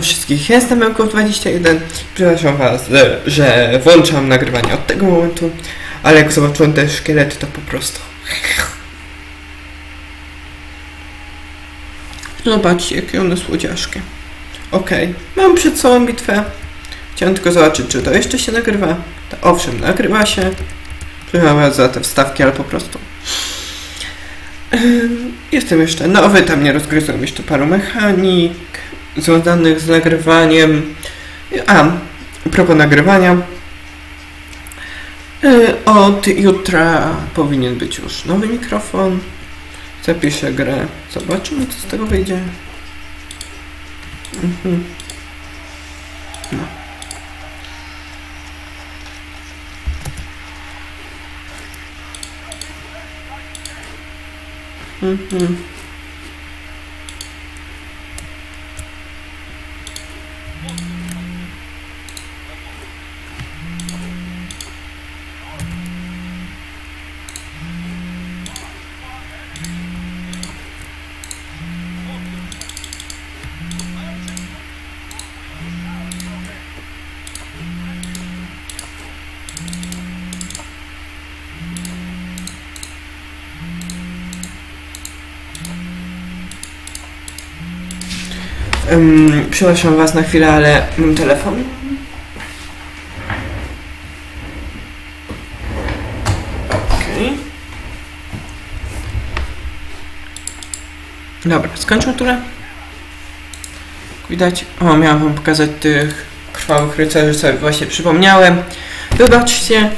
wszystkich, jestem Melko21. Przepraszam Was, że, włączam nagrywanie od tego momentu, ale jak zobaczyłem te szkielety, to po prostu. Zobaczcie, jakie one słodziaszkie. Okej, mam przed sobą bitwę. Chciałem tylko zobaczyć, czy to jeszcze się nagrywa. To, owszem, nagrywa się. Przepraszam Was za te wstawki, ale po prostu. Ym, Jestem jeszcze nowy, tam nie rozgryzłem jeszcze paru mechanik związanych z nagrywaniem. A, propos nagrywania. y, Od jutra powinien być już nowy mikrofon. Zapiszę grę. Zobaczymy, co z tego wyjdzie. Mhm. No. Mhm. Um, przepraszam Was na chwilę, ale mam telefon. Dobra, skończmy turę. Widać. O, miałem Wam pokazać tych krwawych rycerzy, sobie właśnie przypomniałem. Wybaczcie.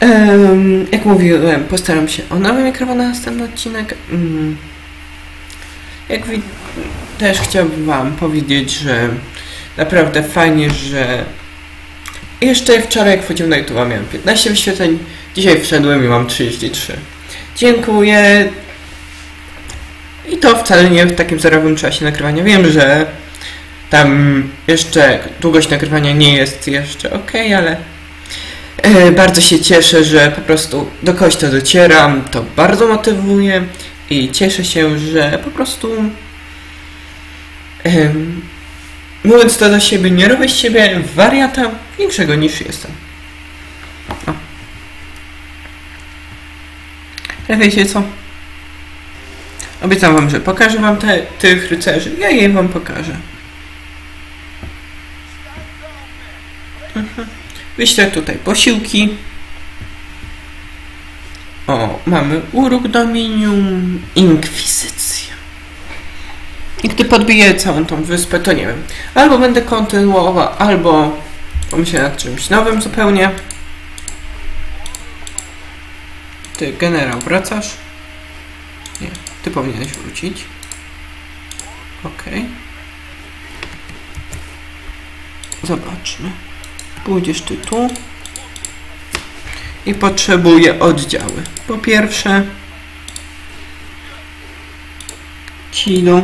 Em, jak mówiłem, postaram się o nowy mikrofon na następny odcinek. Mm. Jak wi- też chciałbym Wam powiedzieć, że naprawdę fajnie, że jeszcze wczoraj jak wchodziłem na YouTube miałem 15 wyświetleń, dzisiaj wszedłem i mam 33. Dziękuję. I to wcale nie w takim zerowym czasie nagrywania. Wiem, że tam jeszcze długość nagrywania nie jest jeszcze ok, ale e, bardzo się cieszę, że po prostu do kogoś to docieram. To bardzo motywuje i cieszę się, że po prostu mówiąc to do siebie, nie robię z siebie wariata większego niż jestem. O. Ale wiecie co? Obiecam wam, że pokażę wam te, tych rycerzy. Ja je wam pokażę. Mhm. Wyślę tutaj posiłki. O, mamy uruk dominium, inkwizycja. I gdy podbiję całą tą wyspę, to nie wiem. Albo będę kontynuował, albo pomyślę nad czymś nowym zupełnie. Ty, generał, wracasz? Nie, ty powinieneś wrócić. Okej. Zobaczmy. Pójdziesz ty tu. I potrzebuję oddziały. Po pierwsze kilo.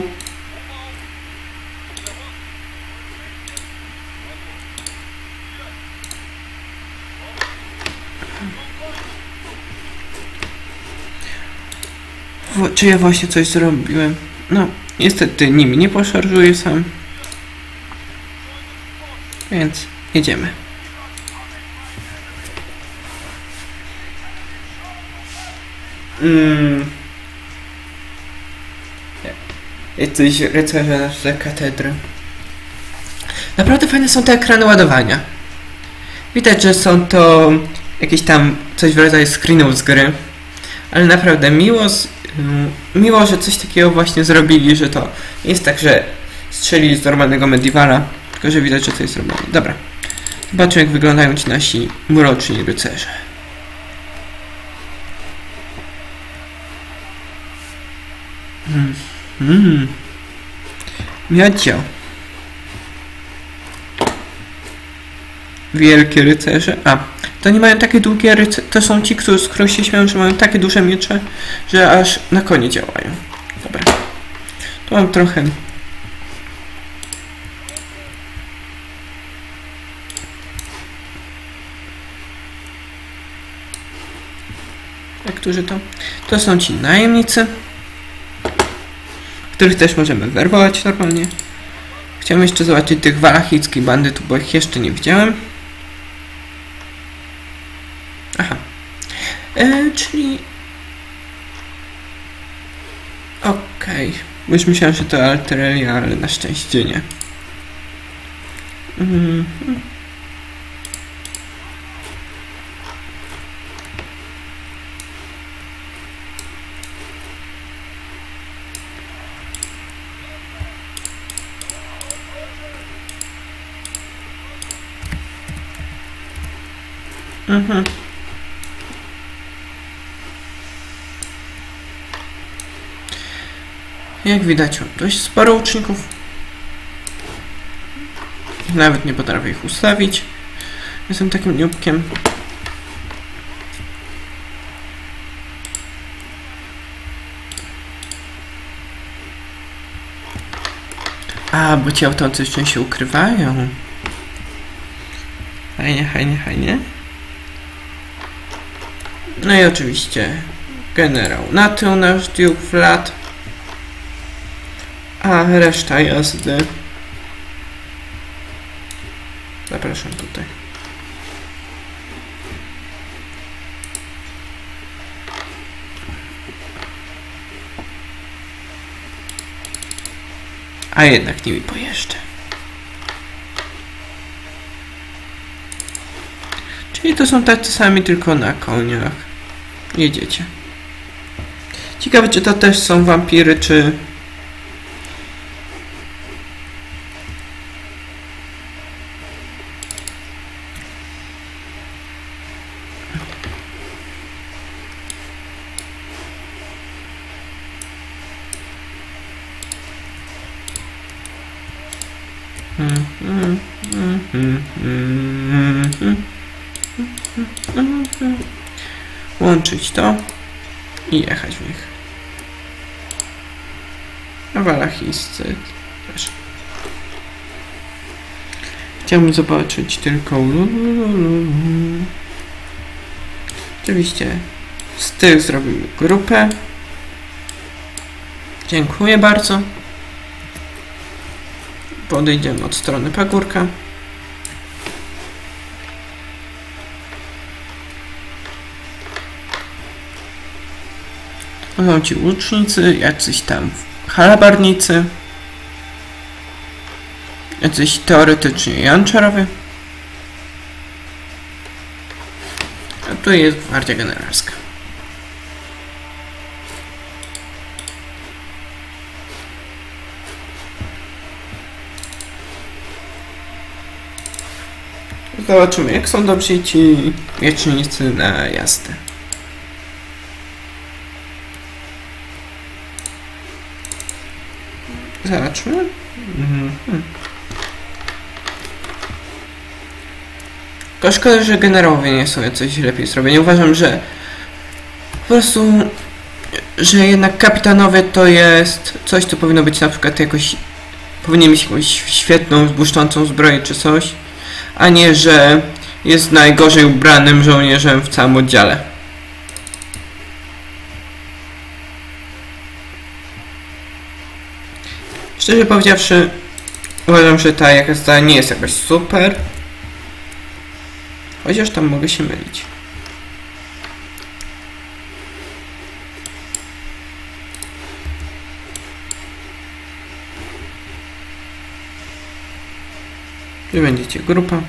Czy ja właśnie coś zrobiłem? No, niestety nimi nie poszarżuję sam. Więc jedziemy. Mm. Jesteś rycerze za katedry. Naprawdę fajne są te ekrany ładowania. Widać, że są to jakieś tam coś w rodzaju screenów z gry. Ale naprawdę miło, miło, że coś takiego właśnie zrobili, że to jest tak, że strzeli z normalnego medievala, tylko że widać, że to jest zrobione. Dobra. Zobaczmy, jak wyglądają ci nasi mroczni rycerze. Mm. Mm. Miodzio. Wielkie rycerze. A, to nie mają takie długie rycerze. To są ci, którzy, z których się śmieją, że mają takie duże miecze, że aż na konie działają. Dobra. Tu mam trochę. Którzy to? To są ci najemnicy, których też możemy werbować normalnie. Chciałem jeszcze zobaczyć tych walachickich bandytów, bo ich jeszcze nie widziałem. Aha. E, czyli... Okej. Bo Już myślałem, że to Alterelia, ale na szczęście nie. Mhm. Mhm. Jak widać, mam dość sporo uczniów. Nawet nie potrafię ich ustawić. Jestem takim niubkiem. A, bo ci automcy jeszcze się ukrywają. Fajnie, fajnie, fajnie. No i oczywiście generał Natył, nasz Duke Vlad. A reszta jazdy. Zapraszam tutaj. A jednak nimi pojeżdżę. Czyli to są tacy sami, tylko na koniach. Jedziecie. Ciekawe, czy to też są wampiry, czy... Mm, mm, mm, mm, mm, mm, mm, mm. Łączyć to i jechać w nich. A walachiscy też. Chciałbym zobaczyć tylko. Oczywiście z tych zrobimy grupę. Dziękuję bardzo. Podejdziemy od strony pagórka. Są ci łucznicy, jacyś tam halabarnicy, jacyś teoretycznie janczarowie. A tu jest gwardia generalska. Zobaczymy, jak są dobrzy ci wiecznicy na jazdę. Zobaczmy. Mhm. Szkoda, że generałowie nie są jakoś lepiej zrobieni. Uważam, że po prostu, że jednak kapitanowie to jest coś, co powinno być na przykład jakoś, powinien mieć jakąś świetną, błyszczącą zbroję czy coś, a nie, że jest najgorzej ubranym żołnierzem w całym oddziale. Szczerze powiedziawszy, uważam, że ta jazda nie jest jakoś super. Chociaż tam mogę się mylić. Wy będziecie grupa.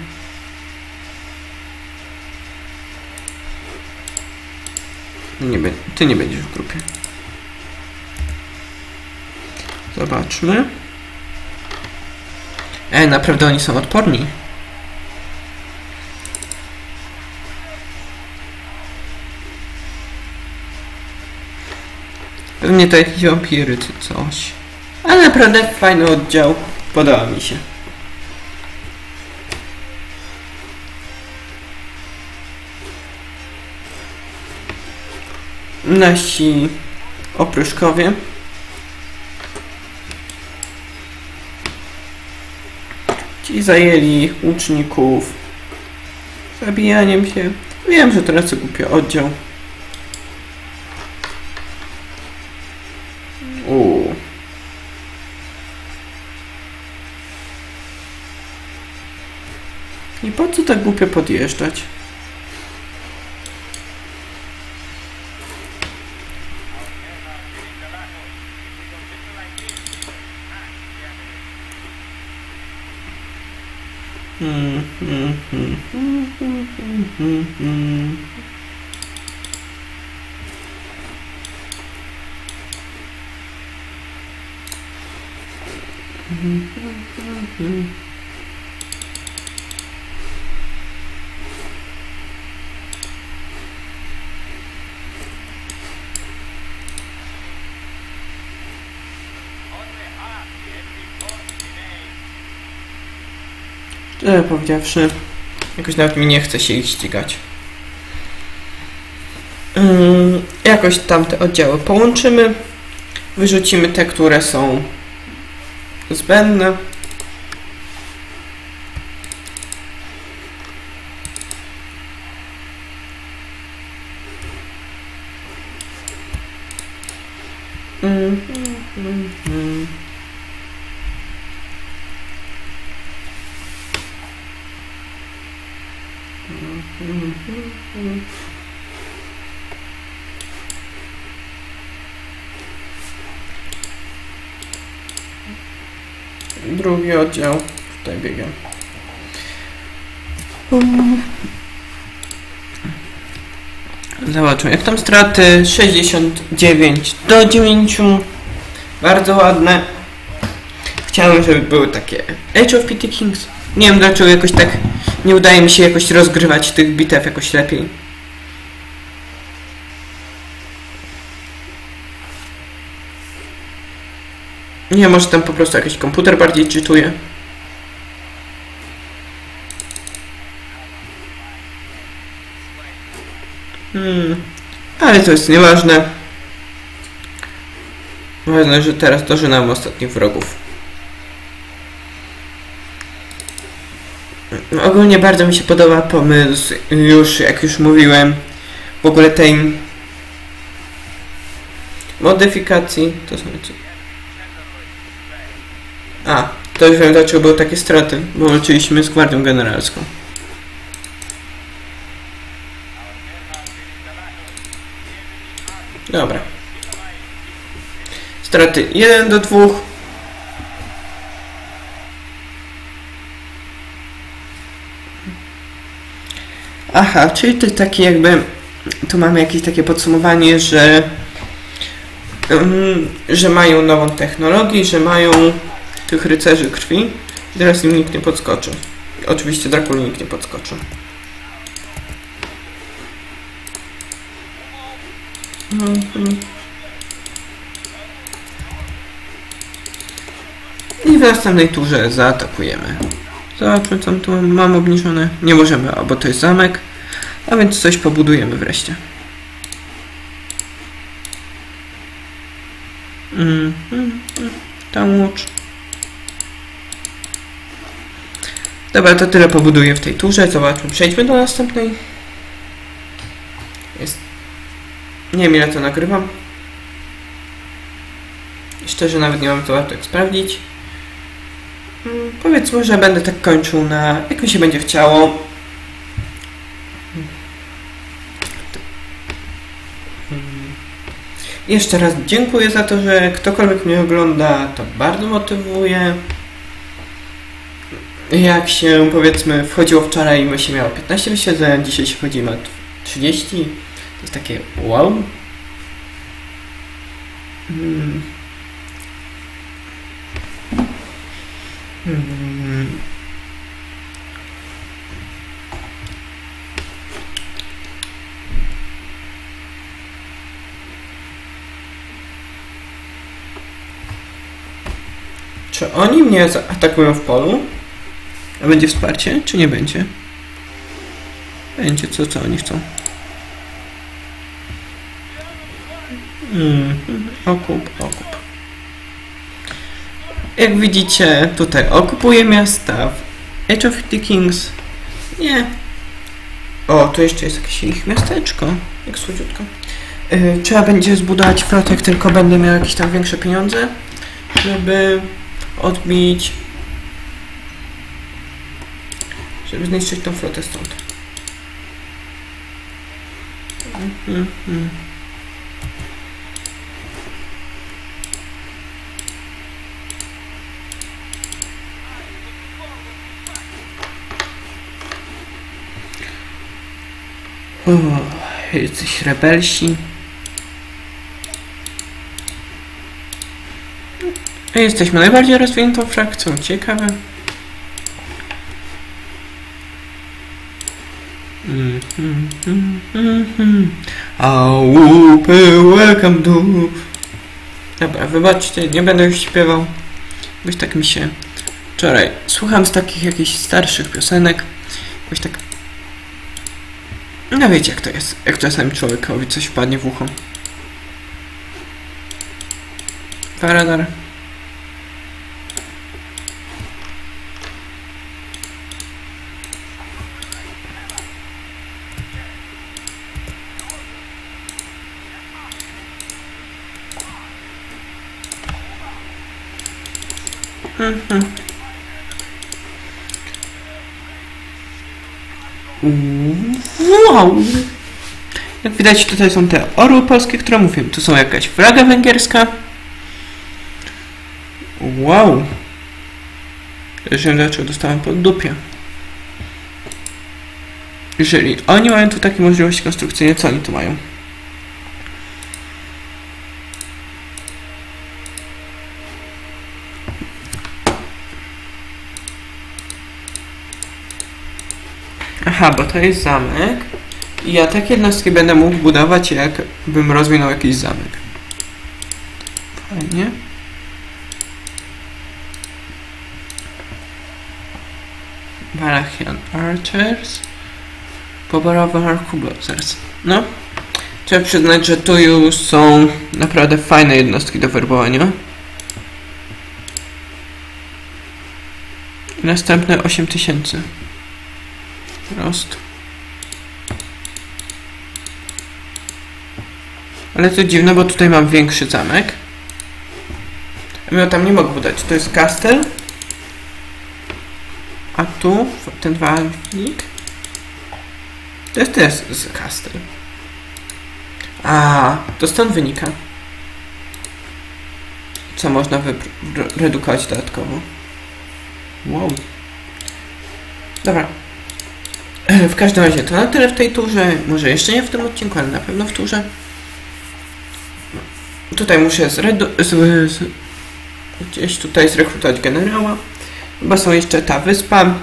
Nie, ty nie będziesz w grupie. Zobaczmy. E, naprawdę oni są odporni. Pewnie to jakieś wampiry czy coś. Ale naprawdę fajny oddział. Podoba mi się. Nasi opryszkowie. Ci zajęli łuczników zabijaniem się. Wiem, że teraz to głupio oddział. I po co tak głupio podjeżdżać? Hmm, hmm, hmm, hmm, hmm, hmm, hmm, hmm. Szczerze powiedziawszy, jakoś nawet mi nie chce się ich ścigać. Ym, jakoś tamte oddziały połączymy. Wyrzucimy te, które są zbędne. Mm, mm, mm. Drugi oddział. Tutaj biegam. Zobaczmy, jak tam straty 69 do 9. Bardzo ładne. Chciałem, żeby były takie Age of PT Kings. Nie wiem dlaczego jakoś tak nie udaje mi się jakoś rozgrywać tych bitew jakoś lepiej. Nie, może tam po prostu jakiś komputer bardziej czytuje. Hmm. Ale to jest nieważne. Ważne, że teraz dożynamy ostatnich wrogów. Ogólnie bardzo mi się podoba pomysł, już jak już mówiłem, w ogóle tej modyfikacji. To co? A, to już wiem dlaczego były takie straty, bo walczyliśmy z Gwardią Generalską. Dobra. Straty 1 do 2. Aha, czyli to takie jakby, tu mamy jakieś takie podsumowanie, że, um, że mają nową technologię, że mają tych rycerzy krwi. Teraz im nikt nie podskoczy. Oczywiście Drakul nikt nie podskoczy. Mhm. I w następnej turze zaatakujemy. Zobaczmy, co tu mam obniżone. Nie możemy, bo to jest zamek. A więc coś pobudujemy wreszcie. Mm, mm, mm. Łódź. Dobra, to tyle pobuduję w tej turze. Zobaczmy, przejdźmy do następnej. Jest. Nie wiem ile to nagrywam. Szczerze nawet nie mam to warto jak sprawdzić. Hmm, powiedzmy, że będę tak kończył na jak mi się będzie chciało. Jeszcze raz dziękuję za to, że ktokolwiek mnie ogląda, to bardzo motywuje. Jak się powiedzmy wchodziło wczoraj, my się miało 15 wyświetleń, dzisiaj się wchodzi ma 30. To jest takie wow. Hmm. Hmm. Czy oni mnie zaatakują w polu? A będzie wsparcie, czy nie będzie? Będzie, co, co oni chcą? Mm, okup, okup. Jak widzicie, tutaj okupuje miasta w Age of the Kings. Nie. O, tu jeszcze jest jakieś ich miasteczko. Jak słodziutko. Yy, trzeba będzie zbudować flotę, jak tylko będę miał jakieś tam większe pieniądze, żeby odbić żeby zniszczyć tą flotę stąd. Mhm, mhm. O, jacyś rebelsi. Jesteśmy najbardziej rozwiniętą frakcją. Ciekawe. Ałupy, welcome to... Dobra, wybaczcie, nie będę już śpiewał. Jakoś tak mi się... Wczoraj słucham z takich jakichś starszych piosenek. Jakoś tak... No wiecie jak to jest, jak czasami człowiekowi coś wpadnie w ucho. Faradar. Wow! Jak widać tutaj są te orły polskie, które mówię. Tu są jakaś flaga węgierska. Wow! Wiem dlaczego dostałem pod dupie. Jeżeli oni mają tu takie możliwości konstrukcyjne, co oni tu mają? Aha, bo to jest zamek. I ja takie jednostki będę mógł budować, jakbym rozwinął jakiś zamek. Fajnie. Valachian Archers. Poborowe Arquebusers. No. Trzeba przyznać, że tu już są naprawdę fajne jednostki do werbowania. Następne 8000. Rost. Ale to dziwne, bo tutaj mam większy zamek. Ja tam nie mogę dać. To jest kastel. A tu ten walnik. To jest też z kastel. A, to stąd wynika. Co można redukować dodatkowo. Wow. Dobra. W każdym razie to na tyle w tej turze. Może jeszcze nie w tym odcinku, ale na pewno w turze. Tutaj muszę zredu... Z, z, gdzieś tutaj zrekrutować generała. Chyba są jeszcze ta wyspa.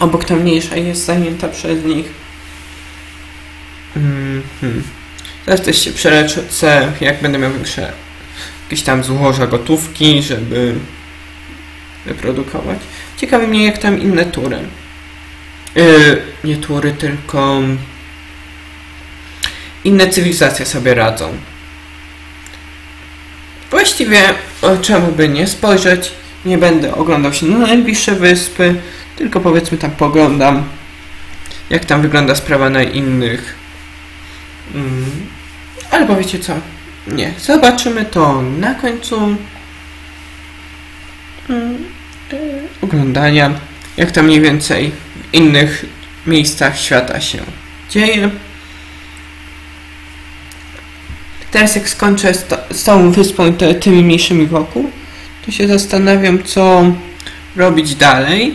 Obok ta mniejsza jest zajęta przez nich. Mm. Teraz też się przeleczę, jak będę miał większe jakieś tam złoża gotówki, żeby wyprodukować. Ciekawi mnie jak tam inne tury. Yy, nie tury, tylko inne cywilizacje sobie radzą. Właściwie czemu by nie spojrzeć? Nie będę oglądał się na najbliższe wyspy, tylko powiedzmy tam poglądam, jak tam wygląda sprawa na innych. Mm. Ale powiecie co? Nie. Zobaczymy to na końcu mm, oglądania, jak tam mniej więcej innych miejscach świata się dzieje. Teraz jak skończę z, z wyspą i te, tymi mniejszymi wokół, to się zastanawiam, co robić dalej.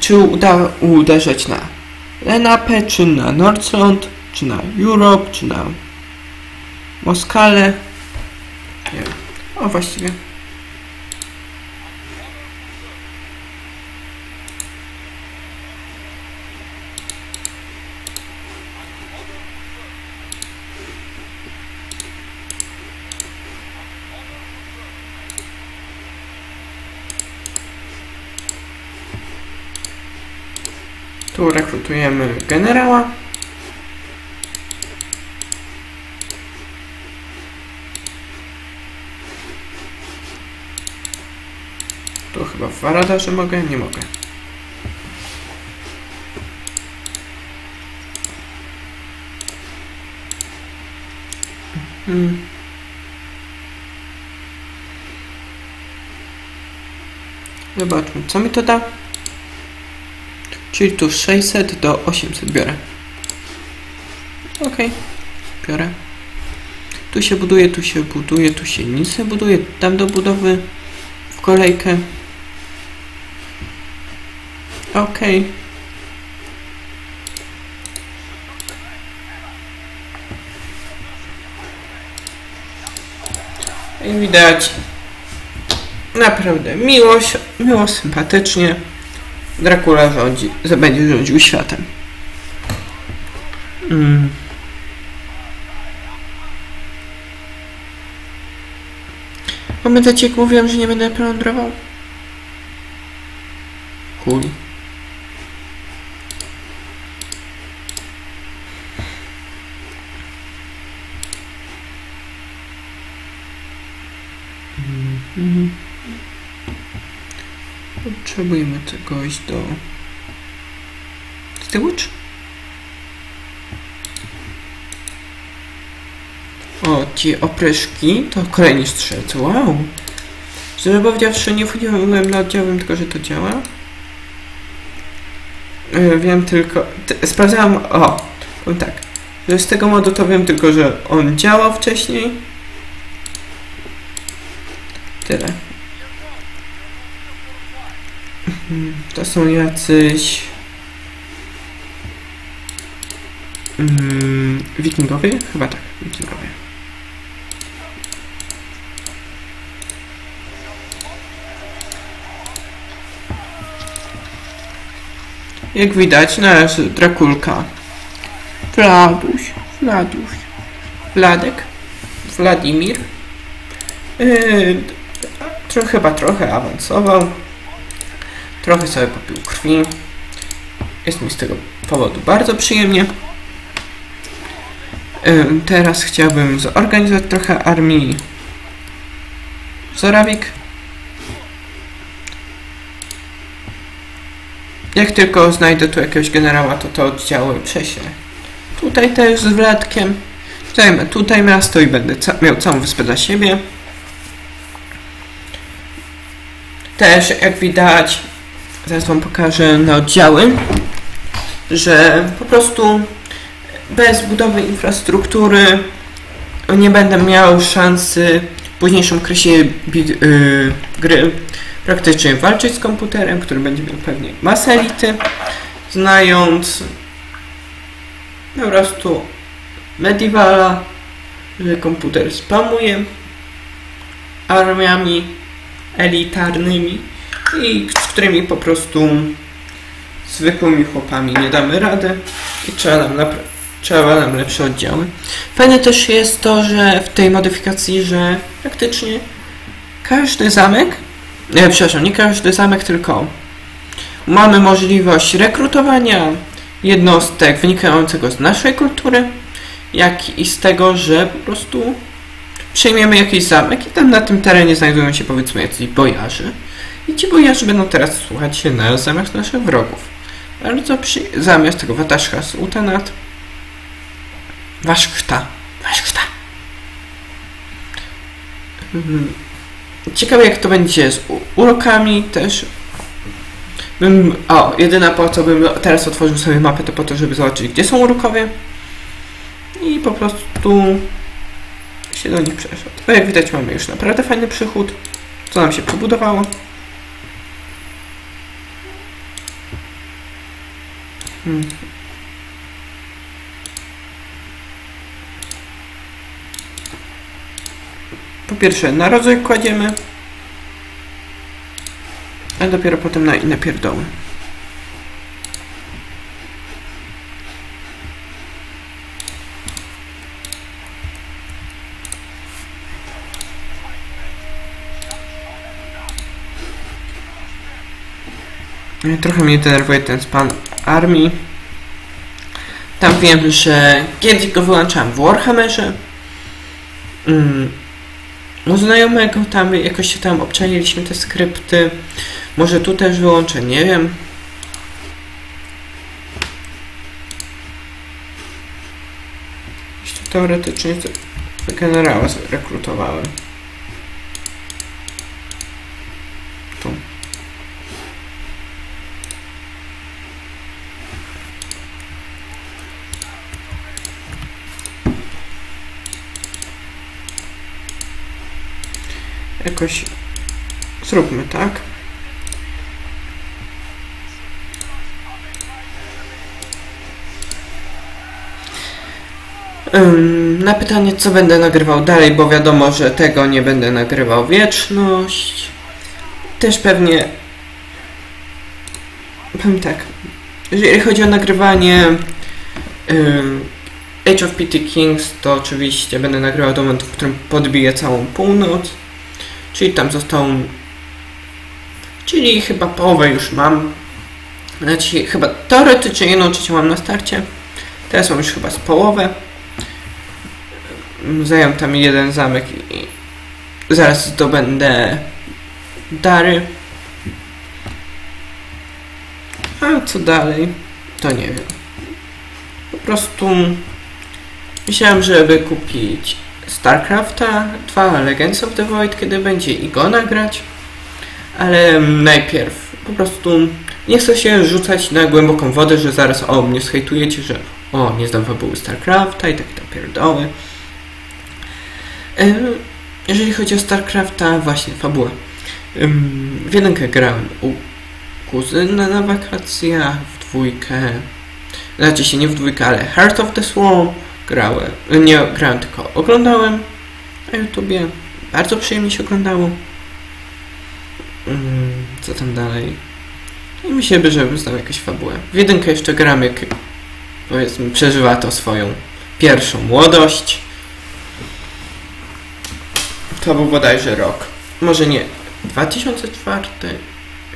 Czy uda uderzać na Lenapę, czy na Northland, czy na Europe, czy na Moskale. Nie wiem. O, właściwie. Tu rekrutujemy generała. Tu chyba w Waradarze mogę? Nie mogę. Hmm. Zobaczmy, co mi to da. Czyli tu 600 do 800 biorę. Ok, biorę. Tu się buduje, tu się buduje, tu się nic nie buduje. Tam do budowy w kolejkę. Ok. I widać naprawdę miło, miło, sympatycznie. Dracula rządzi, będzie rządził światem. Mm. Pamiętacie jak mówiłem, że nie będę plądrował? Chuj. Mhm. Potrzebujemy czegoś do... Z tyłu? O, ci opryszki to kolejny strzelec. Wow! Szczerze powiedziawszy, nie wchodziłem na oddziałem, tylko że to działa. Yy, wiem tylko... Sprawdzałem... O! Tak. Że z tego modu to wiem tylko, że on działał wcześniej. Tyle. Mhm, To są jacyś... Mm, wikingowie? Chyba tak, wikingowie. Jak widać, należy Drakulka. Vladuś, Vladuś, Wladek, Wladimir. Yy, trochę, chyba trochę awansował. Trochę sobie popił krwi. Jest mi z tego powodu bardzo przyjemnie. Teraz chciałbym zorganizować trochę armii Zorawik. Jak tylko znajdę tu jakiegoś generała, to te oddziały prześlę. Tutaj też z Wladkiem. Zajmę tutaj miasto i będę ca miał całą wyspę dla siebie. Też, jak widać, zaraz wam pokażę na oddziały, że po prostu bez budowy infrastruktury nie będę miał szansy w późniejszym okresie yy, gry praktycznie walczyć z komputerem, który będzie miał pewnie masę elity, znając po prostu Medievala, że komputer spamuje armiami elitarnymi i z którymi po prostu zwykłymi chłopami nie damy rady i trzeba nam, trzeba nam lepsze oddziały. Fajne też jest to, że w tej modyfikacji, że praktycznie każdy zamek nie, przepraszam, nie każdy zamek, tylko mamy możliwość rekrutowania jednostek wynikającego z naszej kultury, jak i z tego, że po prostu przejmiemy jakiś zamek i tam na tym terenie znajdują się powiedzmy jacyś bojarzy. I ci bojarzy będą teraz słuchać się nas zamiast naszych wrogów. Bardzo przy... zamiast tego Wataszka z Utanat. Waszchta. Waszchta. Mhm. Ciekawe jak to będzie z urokami też. Bym, o, jedyna po co bym teraz otworzył sobie mapę to po to, żeby zobaczyć gdzie są urokowie. I po prostu się do nich przeszedł. Bo jak widać mamy już naprawdę fajny przychód. Co nam się przebudowało. Hmm. Po pierwsze na rozwój kładziemy, a dopiero potem na inne pierdoły. Trochę mnie denerwuje ten armii. Tam wiem, że kiedyś go wyłączałem w Warhammerze. Mm. U znajomego tam jakoś się tam obczajiliśmy te skrypty. Może tu też wyłączę, nie wiem. Teoretycznie generała zrekrutowałem. Jakoś zróbmy, tak? Na pytanie, co będę nagrywał dalej, bo wiadomo, że tego nie będę nagrywał wieczność. Też pewnie. Powiem tak. Jeżeli chodzi o nagrywanie Age of PT Kings, to oczywiście będę nagrywał do momentu, w którym podbiję całą północ. Czyli tam został. Czyli chyba połowę już mam. Znaczy, chyba teoretycznie jedną trzecią mam na starcie. Teraz mam już chyba z połowę. Zająłem tam jeden zamek i zaraz zdobędę dary. A co dalej? To nie wiem. Po prostu myślałem, żeby kupić StarCrafta 2 Legends of the Void, kiedy będzie i go nagrać. Ale najpierw po prostu nie chcę się rzucać na głęboką wodę, że zaraz o mnie schejtujecie, że o nie znam fabuły StarCrafta i takie tam pierdoły. Jeżeli chodzi o StarCrafta, właśnie fabułę. Em, W jedynkę grałem u kuzyna na wakacjach, w dwójkę, znaczy się nie w dwójkę, ale Heart of the Swarm grałem, nie grałem, tylko oglądałem na YouTubie. Bardzo przyjemnie się oglądało. Mm, Co tam dalej? No I myślę, żebym znał jakąś fabułę. W jedynkę jeszcze gram, jak powiedzmy przeżywa to swoją pierwszą młodość. To był bodajże rok. Może nie. 2004?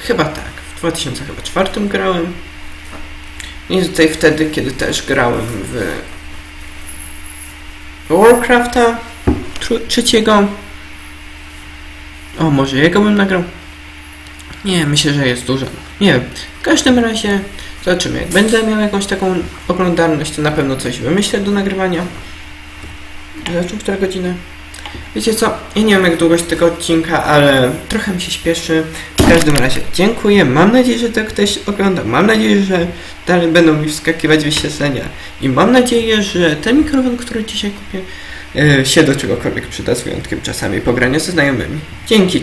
Chyba tak. W 2004 grałem. I tutaj wtedy, kiedy też grałem w Warcrafta trzeciego. O, może jego bym nagrał? Nie, myślę, że jest dużo. Nie wiem. W każdym razie zobaczymy. Jak będę miał jakąś taką oglądalność, to na pewno coś wymyślę do nagrywania. Zobaczymy, która godzina. Wiecie co? Ja nie wiem jak długość tego odcinka, ale trochę mi się śpieszy. W każdym razie dziękuję. Mam nadzieję, że to ktoś oglądał. Mam nadzieję, że dalej będą mi wskakiwać wyświetlenia. I mam nadzieję, że ten mikrofon, który dzisiaj kupię, e, się do czegokolwiek przyda z wyjątkiem czasami pogrania ze znajomymi. Dzięki.